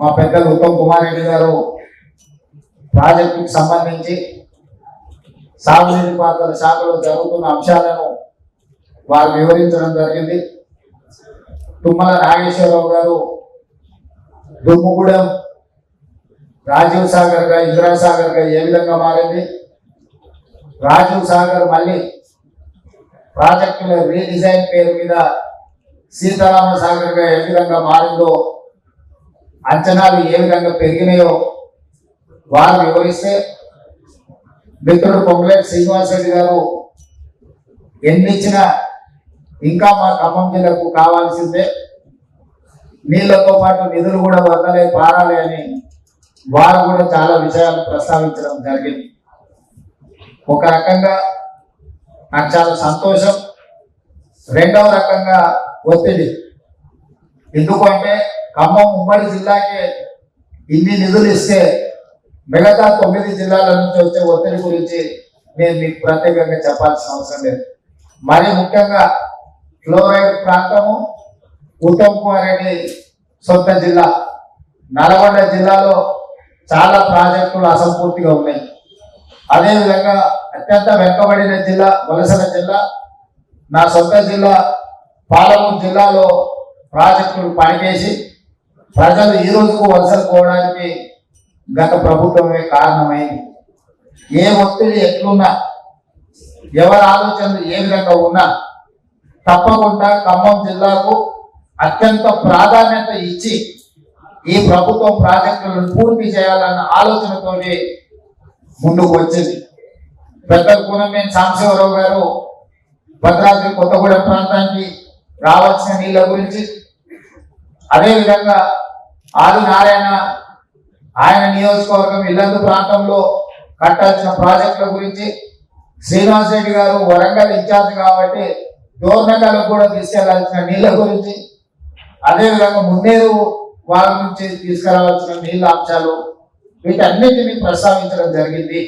మా పెద్దలు ఉత్తమ్ కుమార్ రెడ్డి గారు ప్రాజెక్టుకి సంబంధించి సాగునీటి పాత్ర శాఖలో జరుగుతున్న అంశాలను వారు వివరించడం జరిగింది. తుమ్మల నాగేశ్వరరావు గారు దుమ్ముగూడెం రాజీవ్ సాగర్గా ఏ విధంగా మారింది? రాజీవ్ సాగర్ మళ్ళీ ప్రాజెక్టుల రీడిజైన్ పేరు మీద సీతారామ సాగర్గా ఏ విధంగా మారిందో అంచనాలు ఏ విధంగా పెరిగినాయో వారు వివరిస్తే మిత్రుడు పొంగులేటి శ్రీనివాస్ రెడ్డి గారు ఎన్నిచ్చిన ఇంకా మా ఖమ్మం జిల్లాకు కావాల్సిందే. నీళ్ళతో పాటు నిధులు కూడా వదలే పారాలి అని వారు కూడా చాలా విషయాలు ప్రస్తావించడం జరిగింది. ఒక రకంగా నాకు చాలా సంతోషం. రెండవ రకంగా ఒత్తిడి. ఎందుకంటే ఖమ్మం ఉమ్మడి జిల్లాకే ఇన్ని నిధులు ఇస్తే మిగతా తొమ్మిది జిల్లాల నుంచి వచ్చే ఒత్తిడి గురించి నేను మీకు ప్రత్యేకంగా చెప్పాల్సిన అవసరం లేదు. మరి ముఖ్యంగా ఫ్లోరైడ్ ప్రాంతము ఉత్తమ్ కుమార్ రెడ్డి సొంత జిల్లా. నల్గొండ జిల్లాలో చాలా ప్రాజెక్టులు అసంపూర్తిగా ఉన్నాయి. అదేవిధంగా అత్యంత వెనుకబడిన జిల్లా వలసల జిల్లా. నా సొంత జిల్లా పాలమూరు జిల్లాలో ప్రాజెక్టులు పనిచేసి ప్రజలు ఈ రోజుకు వలసలు పోవడానికి గత ప్రభుత్వమే కారణమైంది. ఏ ఒత్తిడి ఎట్లున్నా ఎవరి ఆలోచనలు ఏ విధంగా ఉన్నా తప్పకుండా ఖమ్మం జిల్లాకు అత్యంత ప్రాధాన్యత ఇచ్చి ఈ ప్రభుత్వం ప్రాజెక్టులను పూర్తి చేయాలన్న ఆలోచనతోనే ముందుకు వచ్చింది. పెద్ద కూనమేని సాంబశివరావు గారు భద్రాద్రి కొత్తగూడెం ప్రాంతానికి రావాల్సిన నీళ్ళ గురించి అదేవిధంగా ఆది నారాయణ ఆయన నియోజకవర్గం ఇల్లందు ప్రాంతంలో కట్టాల్సిన ప్రాజెక్టుల గురించి శ్రీనివాస్ రెడ్డి గారు వరంగల్ ఇన్ఛార్జ్ కాబట్టి దోర్నకాలకు కూడా తీసుకెళ్ళాల్సిన నీళ్ళ గురించి అదేవిధంగా ముందేరు వారి నుంచి తీసుకురావాల్సిన నీళ్ళ అంశాలు వీటన్నిటిని ప్రస్తావించడం జరిగింది.